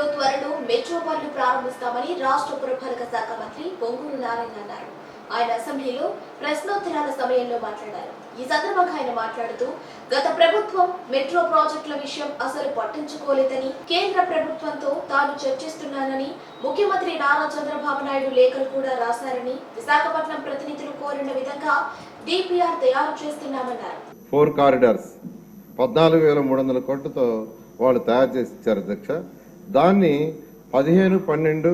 రాష్ట్రంలో త్వరలో మెట్రో పనులు ప్రారంభిస్తామని రాష్ట్ర పురపాలక శాఖ మంత్రి పొంగూరు నారాయణ అన్నారు. ఆయన అసెంబ్లీలో ప్రశ్నోత్తరాల సమయంలో మాట్లాడారు. ఈ సందర్భంగా ఆయన మాట్లాడుతూ గత ప్రభుత్వం మెట్రో ప్రాజెక్టుల విషయం అసలు పట్టించుకోలేదని కేంద్ర ప్రభుత్వంతో తాను చర్చిస్తున్నానని ముఖ్యమంత్రి నారా చంద్రబాబు నాయుడు లేఖలు కూడా రాశారని విశాఖపట్నం ప్రతినిధులు కోరిన విధంగా డిపిఆర్ తయారు చేస్తున్నామన్నారు. ఫోర్ కారిడార్స్ పద్నాలుగు వేల మూడు వందల కోట్లతో వాళ్ళు తయారు చేసి ఇచ్చారు అధ్యక్ష. దాన్ని పదిహేను పన్నెండు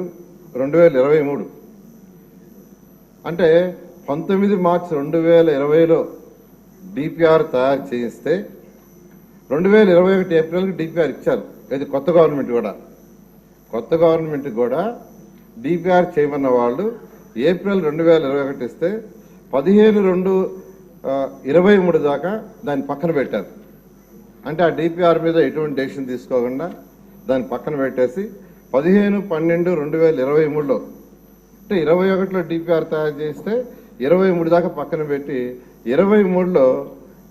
రెండు వేల ఇరవై మూడు. అంటే పంతొమ్మిది మార్చి రెండు వేల ఇరవైలో డిపిఆర్ తయారు చేయిస్తే రెండు వేల ఇరవై ఒకటి ఏప్రిల్కి డిపిఆర్ ఇచ్చారు. ఇది కొత్త గవర్నమెంట్ కూడా. కొత్త గవర్నమెంట్ కూడా డిపిఆర్ చేయమన్న వాళ్ళు ఏప్రిల్ రెండు వేల ఇరవై ఒకటి ఇస్తే పదిహేను రెండు ఇరవై మూడు దాకా దాన్ని పక్కన పెట్టారు. అంటే ఆ డిపిఆర్ మీద ఎటువంటి డెసిషన్ తీసుకోకుండా దాన్ని పక్కన పెట్టేసి పదిహేను పన్నెండు రెండు వేల ఇరవై మూడులో. అంటే ఇరవై ఒకటిలో డిపిఆర్ తయారు చేస్తే ఇరవై మూడు దాకా పక్కన పెట్టి ఇరవై మూడులో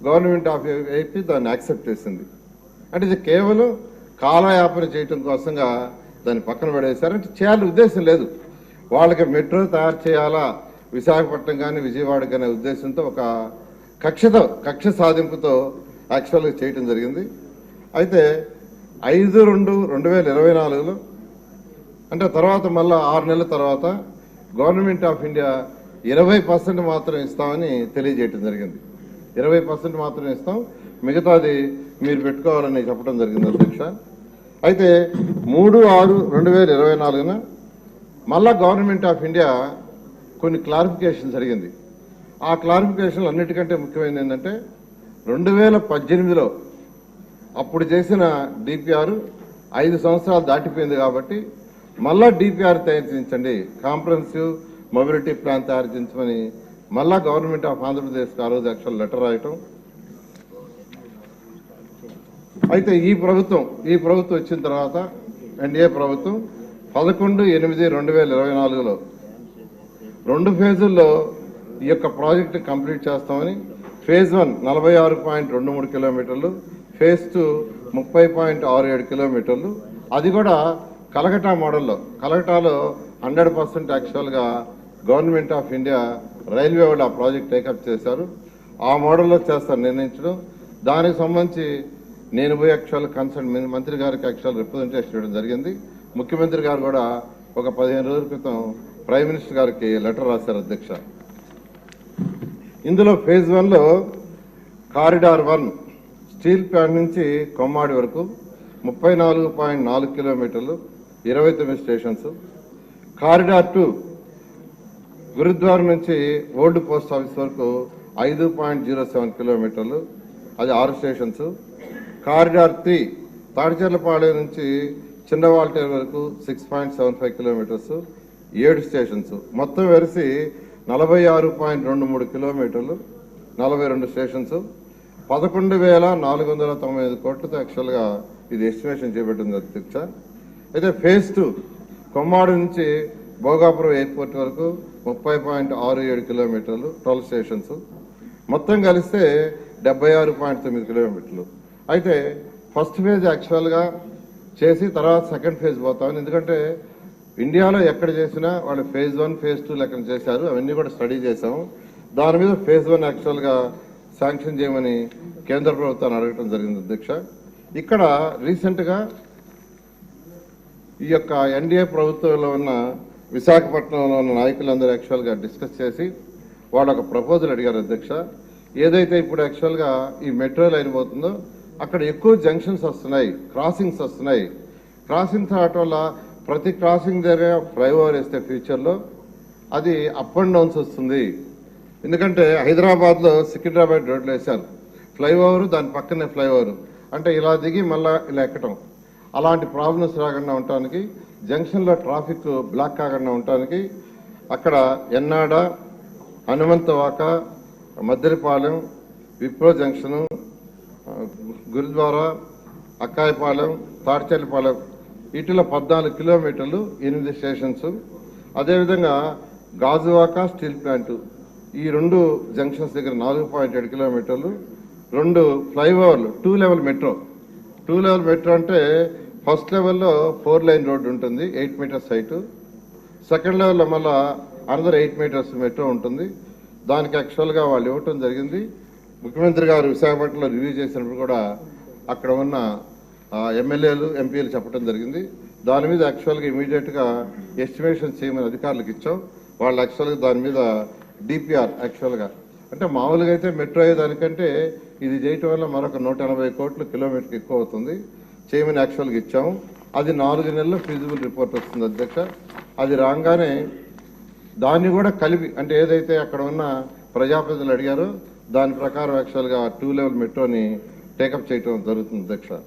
గవర్నమెంట్ ఆఫ్ ఏపీ దాన్ని యాక్సెప్ట్ చేసింది. అంటే ఇది కేవలం కాలయాపన చేయటం కోసంగా దాన్ని పక్కన పడేశారు. అంటే చేయాలని ఉద్దేశం లేదు. వాళ్ళకి మెట్రో తయారు చేయాలా? విశాఖపట్నం కానీ విజయవాడ కానీ ఉద్దేశంతో ఒక కక్షతో కక్ష సాధింపుతో యాక్చువల్గా చేయటం జరిగింది. అయితే ఐదు రెండు రెండు వేల ఇరవై నాలుగులో అంటే తర్వాత మళ్ళా ఆరు నెలల తర్వాత గవర్నమెంట్ ఆఫ్ ఇండియా ఇరవై పర్సెంట్ మాత్రం ఇస్తామని తెలియజేయటం జరిగింది. ఇరవై పర్సెంట్ మాత్రం ఇస్తాం. మిగతాది మీరు పెట్టుకోవాలని చెప్పడం జరిగింది అధ్యక్ష. అయితే మూడు ఆరు రెండు వేల ఇరవై నాలుగున మళ్ళా గవర్నమెంట్ ఆఫ్ ఇండియా కొన్ని క్లారిఫికేషన్ జరిగింది. ఆ క్లారిఫికేషన్లు అన్నిటికంటే ముఖ్యమైనది ఏంటంటే రెండు వేల పద్దెనిమిదిలో అప్పుడు చేసిన డిపిఆర్ ఐదు సంవత్సరాలు దాటిపోయింది కాబట్టి మళ్ళా డిపిఆర్ తయారు చేయించండి. కాంప్రహెన్సివ్ మొబిలిటీ ప్లాన్ తయారు చేయించమని మళ్ళా గవర్నమెంట్ ఆఫ్ ఆంధ్రప్రదేశ్కి ఆ రోజు యాక్చువల్ లెటర్ రాయటం. అయితే ఈ ప్రభుత్వం ఈ ప్రభుత్వం వచ్చిన తర్వాత ఎన్డీఏ ప్రభుత్వం పదకొండు ఎనిమిది రెండు వేల ఇరవై నాలుగులో రెండు ఫేజుల్లో ఈ యొక్క ప్రాజెక్టు కంప్లీట్ చేస్తామని ఫేజ్ వన్ నలభై ఆరు పాయింట్ రెండు మూడు కిలోమీటర్లు ఫేజ్ టూ ముప్పై పాయింట్ ఆరు ఏడు కిలోమీటర్లు. అది కూడా కలకటా మోడల్లో. కలకటాలో హండ్రెడ్ పర్సెంట్ యాక్చువల్గా గవర్నమెంట్ ఆఫ్ ఇండియా రైల్వే వాళ్ళు ఆ ప్రాజెక్ట్ టేకప్ చేశారు. ఆ మోడల్లో చేస్తారు నిర్ణయించడం. దానికి సంబంధించి నేను పోయి యాక్చువల్ కన్సర్న్ మంత్రి గారికి యాక్చువల్ రిప్రజెంటేషన్ ఇవ్వడం జరిగింది. ముఖ్యమంత్రి గారు కూడా ఒక పదిహేను రోజుల క్రితం ప్రైమ్ మినిస్టర్ గారికి లెటర్ రాశారు అధ్యక్ష. ఇందులో ఫేజ్ వన్లో కారిడార్ వన్ స్టీల్ ప్లాంట్ నుంచి కొమ్మాడి వరకు ముప్పై నాలుగు పాయింట్ నాలుగు కిలోమీటర్లు ఇరవై తొమ్మిది స్టేషన్స్. కారిడార్ టూ గురుద్వారం నుంచి ఓల్డ్ పోస్ట్ ఆఫీస్ వరకు ఐదు పాయింట్ జీరో సెవెన్ కిలోమీటర్లు. అది ఆరు స్టేషన్స్. కారిడార్ త్రీ తాడిచెర్లపాలెం నుంచి చిన్నవాల్టేరు వరకు six point seven five kilometres. ఏడు స్టేషన్స్. మొత్తం వెరిసి నలభై ఆరు పాయింట్ రెండు మూడు కిలోమీటర్లు. నలభై రెండు స్టేషన్స్. పదకొండు వేల నాలుగు వందల తొంభై ఐదు కోట్లతో యాక్చువల్గా ఇది ఎస్టిమేషన్ చేపట్టింది అధ్యక్ష. అయితే ఫేజ్ టూ కొమ్మాడు నుంచి భోగాపురం ఎయిర్పోర్ట్ వరకు ముప్పై పాయింట్ ఆరు ఏడు కిలోమీటర్లు ట్వెల్వ్ స్టేషన్స్ మొత్తం కలిస్తే డెబ్బై ఆరు పాయింట్ తొమ్మిది కిలోమీటర్లు. అయితే ఫస్ట్ ఫేజ్ యాక్చువల్గా చేసి తర్వాత సెకండ్ ఫేజ్ పోతామని. ఎందుకంటే ఇండియాలో ఎక్కడ చేసినా వాళ్ళు ఫేజ్ వన్ ఫేజ్ టూ లెక్కన చేశారు. అవన్నీ కూడా స్టడీ చేశాము. దాని మీద ఫేజ్ వన్ యాక్చువల్గా శాంక్షన్ చేయమని కేంద్ర ప్రభుత్వాన్ని అడగటం జరిగింది అధ్యక్ష. ఇక్కడ రీసెంట్గా ఈ యొక్క ఎన్డీఏ ప్రభుత్వంలో ఉన్న విశాఖపట్నంలో ఉన్న నాయకులందరూ యాక్చువల్గా డిస్కస్ చేసి వాళ్ళు ఒక ప్రపోజల్ అడిగారు అధ్యక్ష. ఏదైతే ఇప్పుడు యాక్చువల్గా ఈ మెట్రో లైన్ పోతుందో అక్కడ ఎక్కువ జంక్షన్స్ వస్తున్నాయి క్రాసింగ్స్ వస్తున్నాయి. క్రాసింగ్స్ రావటం వల్ల ప్రతి క్రాసింగ్ దగ్గర ఫ్లైఓవర్ వేస్తే ఫ్యూచర్లో అది అప్ అండ్ డౌన్స్ వస్తుంది. ఎందుకంటే హైదరాబాద్లో సికింద్రాబాద్ రోడ్లు వేశారు. ఫ్లైఓవర్ దాని పక్కనే ఫ్లైఓవర్. అంటే ఇలా దిగి మళ్ళీ ఇలా ఎక్కటం. అలాంటి ప్రాబ్లమ్స్ రాకుండా ఉండటానికి జంక్షన్లో ట్రాఫిక్ బ్లాక్ కాకుండా ఉండటానికి అక్కడ ఎన్నాడ హనుమంతవాక మద్దెలపాలెం విప్రో జంక్షను గురుద్వారా అక్కాయపాలెం తాడిచల్లిపాలెం ఇటులో పద్నాలుగు కిలోమీటర్లు ఎనిమిది స్టేషన్స్. అదేవిధంగా గాజువాక స్టీల్ ప్లాంటు. ఈ రెండు జంక్షన్స్ దగ్గర నాలుగు పాయింట్ ఏడు కిలోమీటర్లు రెండు ఫ్లైఓవర్లు two level metro two level metro అంటే ఫస్ట్ లెవెల్లో ఫోర్ లైన్ రోడ్డు ఉంటుంది ఎయిట్ మీటర్స్ హైటు సెకండ్ లెవెల్లో మళ్ళా అనదర్ ఎయిట్ మీటర్స్ మెట్రో ఉంటుంది. దానికి యాక్చువల్గా వాళ్ళు ఇవ్వటం జరిగింది. ముఖ్యమంత్రి గారు విశాఖపట్నంలో రివ్యూ చేసినప్పుడు కూడా అక్కడ ఉన్న ఎమ్మెల్యేలు ఎంపీలు చెప్పడం జరిగింది. దాని మీద యాక్చువల్గా ఇమీడియట్గా ఎస్టిమేషన్ చేయమని అధికారులకు ఇచ్చాం. వాళ్ళు యాక్చువల్గా దాని మీద డిపిఆర్ యాక్చువల్గా అంటే మామూలుగా అయితే మెట్రో అయ్యే దానికంటే ఇది చేయటం వల్ల మరొక నూట ఎనభై కోట్లు కిలోమీటర్కి ఎక్కువ అవుతుంది చేయమని యాక్చువల్గా ఇచ్చాము. అది నాలుగు నెలల్లో ఫీజిబుల్ రిపోర్ట్ వస్తుంది అధ్యక్ష. అది రాగానే దాన్ని కూడా కలిపి అంటే ఏదైతే అక్కడ ఉన్న ప్రజాప్రతినిధులు అడిగారో దాని ప్రకారం యాక్చువల్గా టూ లెవెల్ మెట్రోని టేకప్ చేయటం జరుగుతుంది అధ్యక్ష.